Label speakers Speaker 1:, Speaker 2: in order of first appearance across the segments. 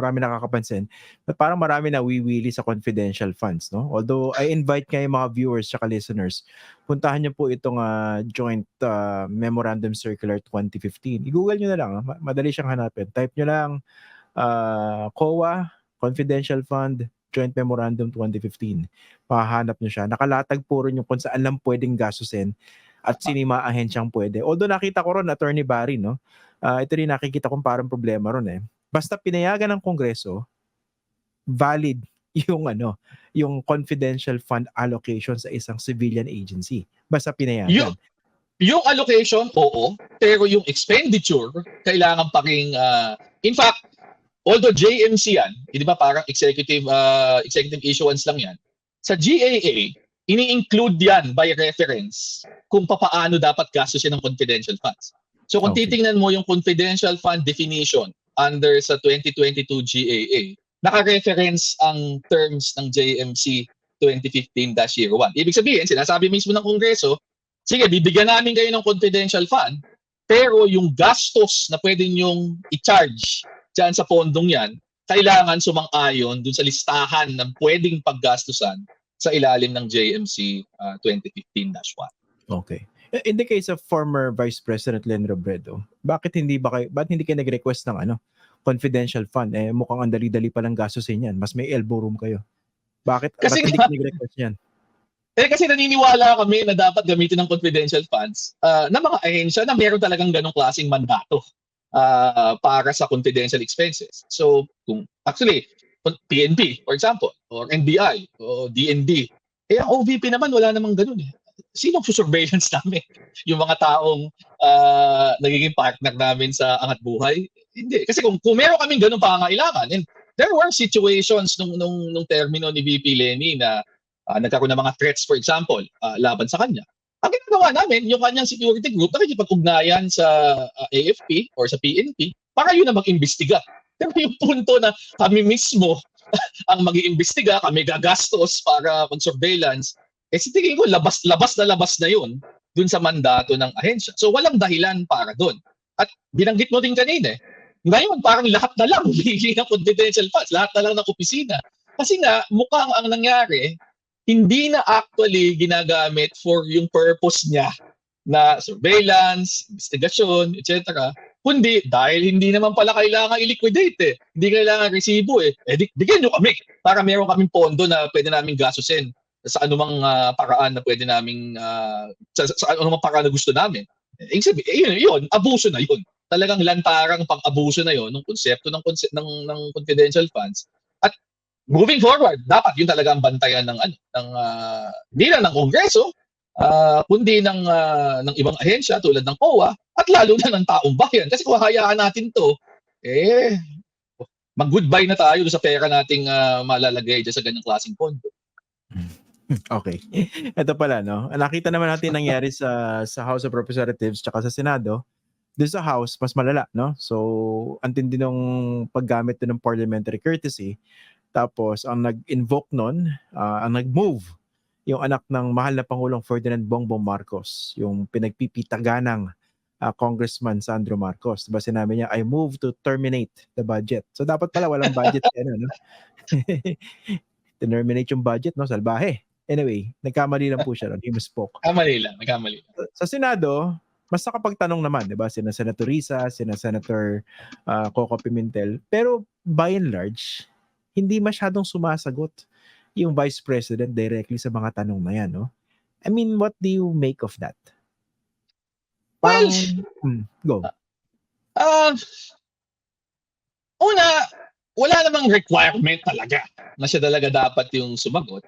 Speaker 1: marami nakakapansin, na parang marami na wiwili sa confidential funds, no? Although I invite kayo mga viewers at listeners, puntahan niyo po itong uh, joint uh, memorandum circular 2015. I-google niyo na lang, ah. madali siyang hanapin. Type niyo lang uh, COA Confidential Fund Joint Memorandum 2015. Mahahanap niyo siya. Nakalatag po rin yung kung saan lang pwedeng gastusin at mga ahensyang pwede. Although nakita ko ron, Attorney Barry, no? Uh, ito rin nakikita kong parang problema ron eh. Basta pinayagan ng Kongreso, valid yung ano, yung confidential fund allocation sa isang civilian agency. Basta pinayagan.
Speaker 2: Yung, yung allocation, oo. Pero yung expenditure, kailangan pa rin, uh, in fact, although JMC yan, di ba parang executive uh, executive issuance lang yan, sa GAA, ini-include yan by reference kung papaano dapat gastusin ng confidential funds. So kung okay. titingnan mo yung confidential fund definition under sa 2022 GAA, naka-reference ang terms ng JMC 2015-1. Ibig sabihin, sinasabi mismo ng Kongreso, sige, bibigyan namin kayo ng confidential fund, pero yung gastos na pwede nyong i-charge dyan sa pondong yan, kailangan sumang-ayon dun sa listahan ng pwedeng paggastusan sa ilalim ng JMC uh, 2015-1.
Speaker 1: Okay. Eh, in the case of former Vice President Len Robredo, bakit hindi ba kayo, bakit hindi kayo nag-request ng ano, confidential fund? Eh, mukhang ang dali-dali palang gastusin yan. Mas may elbow room kayo. Bakit, kasi bakit hindi kayo nag-request yan?
Speaker 2: Eh kasi naniniwala kami na dapat gamitin ng confidential funds uh, na mga ahensya na meron talagang ganong klaseng mandato uh, para sa confidential expenses. So, kung actually, PNP, for example, or NBI, o DND, eh ang OVP naman wala namang ganun eh sinong surveillance namin? Yung mga taong uh, nagiging partner namin sa Angat Buhay? Hindi. Kasi kung, kung meron kaming ganun pangangailangan, and there were situations nung, nung, nung termino ni VP Lenny na uh, nagkaroon ng mga threats, for example, uh, laban sa kanya. Ang ginagawa namin, yung kanyang security group, nakikipag-ugnayan sa uh, AFP or sa PNP para yun na mag-imbestiga. Pero yung punto na kami mismo ang mag-iimbestiga, kami gagastos para mag-surveillance, eh si tingin ko labas labas na labas na 'yun dun sa mandato ng ahensya. So walang dahilan para doon. At binanggit mo din kanina, eh, ngayon parang lahat na lang humihingi ng confidential funds, lahat na lang ng opisina. Kasi nga mukhang ang nangyari, hindi na actually ginagamit for yung purpose niya na surveillance, investigation, etc. Kundi dahil hindi naman pala kailangan i-liquidate eh. Hindi kailangan resibo eh. Eh, bigyan nyo kami para meron kaming pondo na pwede namin gastusin sa anumang uh, paraan na pwede naming uh, sa, sa anumang paraan na gusto namin. Eh, sabi, eh, yun, yun, abuso na yun. Talagang lantarang pang-abuso na yun ng konsepto ng, konse- ng, ng confidential funds. At moving forward, dapat yun talaga ang bantayan ng ano, ng uh, hindi lang ng Kongreso, uh, kundi ng uh, ng ibang ahensya tulad ng COA at lalo na ng taong bayan. Kasi kung hayaan natin to, eh mag-goodbye na tayo sa pera nating uh, malalagay dyan sa ganyang klaseng pondo.
Speaker 1: Okay. Ito pala, no? Nakita naman natin nangyari sa sa House of Representatives tsaka sa Senado. Doon sa House, mas malala, no? So, antindi nung paggamit ng parliamentary courtesy. Tapos, ang nag-invoke nun, uh, ang nag-move, yung anak ng mahal na Pangulong Ferdinand Bongbong Marcos, yung pinagpipitaganang uh, Congressman Sandro Marcos. Diba sinabi niya, I move to terminate the budget. So, dapat pala walang budget. ano, no? terminate yung budget, no? Salbahe. Anyway, nagkamali lang po siya ron. He misspoke.
Speaker 2: Kamali lang, nagkamali lang.
Speaker 1: Sa Senado, mas nakapagtanong naman, di ba? Sina Senator Risa, sina Senator uh, Coco Pimentel. Pero by and large, hindi masyadong sumasagot yung Vice President directly sa mga tanong na yan, no? I mean, what do you make of that?
Speaker 2: Parang, well, hmm, go. Uh, una, wala namang requirement talaga na siya talaga dapat yung sumagot.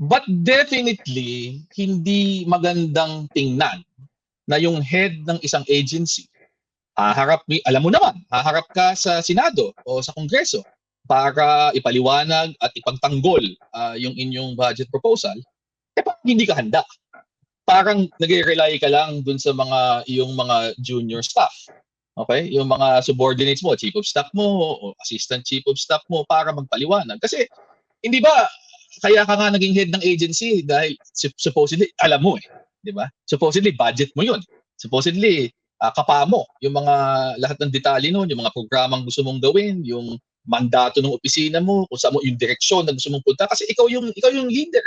Speaker 2: But definitely, hindi magandang tingnan na yung head ng isang agency, haharap, alam mo naman, haharap ka sa Senado o sa Kongreso para ipaliwanag at ipagtanggol uh, yung inyong budget proposal, eh parang hindi ka handa. Parang nag-rely ka lang dun sa mga yung mga junior staff. Okay? Yung mga subordinates mo, chief of staff mo, o assistant chief of staff mo para magpaliwanag. Kasi hindi ba kaya ka nga naging head ng agency dahil supposedly alam mo eh, 'di ba? Supposedly budget mo 'yun. Supposedly uh, kapa mo yung mga lahat ng detalye noon, yung mga programang gusto mong gawin, yung mandato ng opisina mo, kung saan mo yung direksyon na gusto mong punta kasi ikaw yung ikaw yung leader.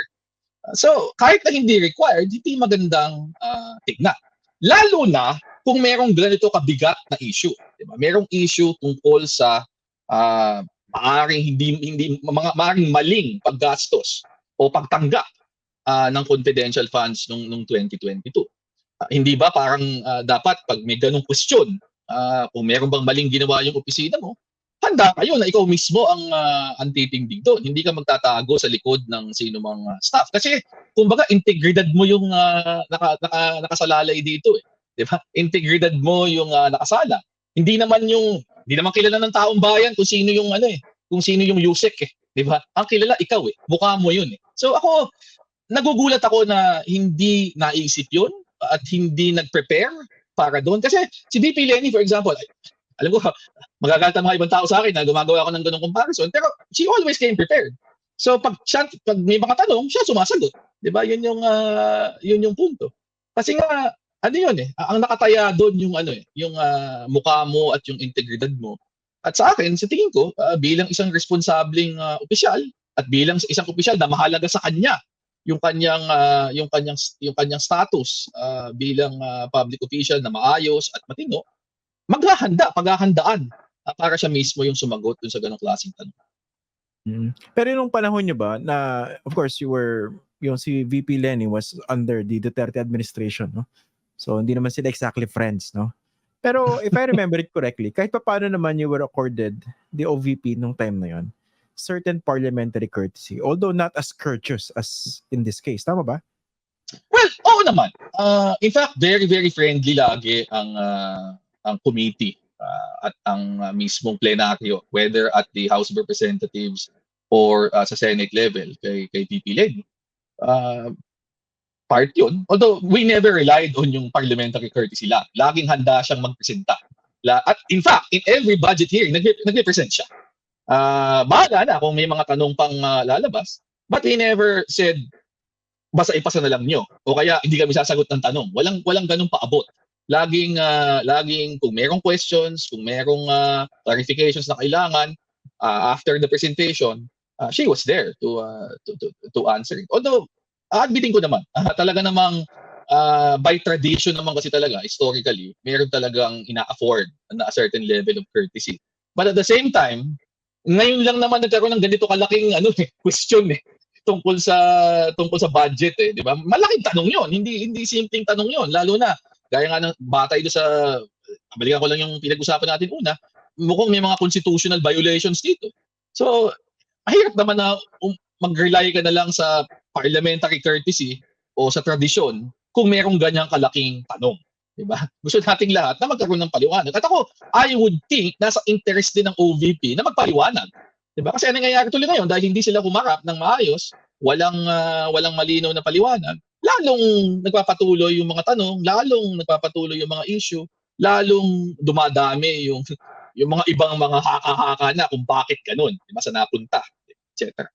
Speaker 2: Uh, So, kahit na hindi required, hindi magandang uh, tignan. Lalo na kung merong ganito kabigat na issue, di ba? Merong issue tungkol sa uh, maaring hindi hindi mga maaring maling paggastos o pagtanggap uh, ng confidential funds nung nung 2022. Uh, hindi ba parang uh, dapat pag may ganung question, uh, kung meron bang maling ginawa yung opisina mo, handa kayo na ikaw mismo ang uh, ang titindig doon. Hindi ka magtatago sa likod ng sino mang uh, staff. Kasi kumbaga integridad mo yung uh, naka, naka, nakasalalay dito eh. 'Di ba? Integridad mo yung uh, nakasala. Hindi naman yung hindi naman kilala ng taong bayan kung sino yung ano eh, kung sino yung Yusek eh, 'di ba? Ang kilala ikaw eh. Mukha mo 'yun eh. So ako nagugulat ako na hindi naisip 'yun at hindi nag-prepare para doon kasi si VP Lenny for example, alam ko, magagalta mga ibang tao sa akin na gumagawa ako ng ganung comparison, pero she always came prepared. So pag siya, pag may mga tanong, siya sumasagot. 'Di ba? 'Yun yung uh, 'yun yung punto. Kasi nga ano 'yun eh, ang nakataya doon yung ano eh, yung uh, mukha mo at yung integridad mo. At sa akin, sa tingin ko, uh, bilang isang responsableng uh, opisyal at bilang isang opisyal na mahalaga sa kanya yung kanyang uh, yung kanyang yung kanyang status uh, bilang uh, public official na maayos at matino, maghahanda, paghahandaan uh, para siya mismo yung sumagot dun sa ganong klaseng tanong.
Speaker 1: Mm. Pero nung panahon niyo ba na of course you were yung si VP Lenny was under the Duterte administration, no? So hindi naman sila exactly friends, no? Pero if I remember it correctly, kahit pa paano naman you were accorded the OVP nung time na yon, certain parliamentary courtesy, although not as courteous as in this case. Tama ba?
Speaker 2: Well, oo naman. Uh, in fact, very, very friendly lagi ang uh, ang committee uh, at ang uh, mismong plenaryo, whether at the House of Representatives or uh, sa Senate level kay, kay VP Lenny. Uh, part yun. Although we never relied on yung parliamentary courtesy lang. Laging handa siyang magpresenta. La, at in fact, in every budget hearing, nag- nagre-present siya. Uh, bahala na kung may mga tanong pang uh, lalabas. But he never said, basta ipasa na lang nyo. O kaya hindi kami sasagot ng tanong. Walang, walang ganun paabot. Laging, uh, laging kung merong questions, kung merong uh, clarifications na kailangan, uh, after the presentation, uh, she was there to, uh, to, to, to answer. Although, admitting ko naman, uh, talaga namang uh, by tradition naman kasi talaga, historically, meron talagang ina-afford na a certain level of courtesy. But at the same time, ngayon lang naman nagkaroon ng ganito kalaking ano eh, question eh tungkol sa tungkol sa budget eh, 'di ba? Malaking tanong 'yon, hindi hindi simpleng tanong 'yon, lalo na gaya nga ng batay do sa balikan ko lang yung pinag-usapan natin una, mukhang may mga constitutional violations dito. So, mahirap naman na um, mag-rely ka na lang sa parliamentary courtesy o sa tradisyon kung merong ganyang kalaking tanong. Diba? Gusto nating lahat na magkaroon ng paliwanag. At ako, I would think nasa interest din ng OVP na magpaliwanag. Diba? Kasi ano nangyayari tuloy ngayon dahil hindi sila humarap ng maayos, walang uh, walang malinaw na paliwanag, lalong nagpapatuloy yung mga tanong, lalong nagpapatuloy yung mga issue, lalong dumadami yung yung mga ibang mga haka-haka na kung bakit ganun, diba, sa napunta, etc.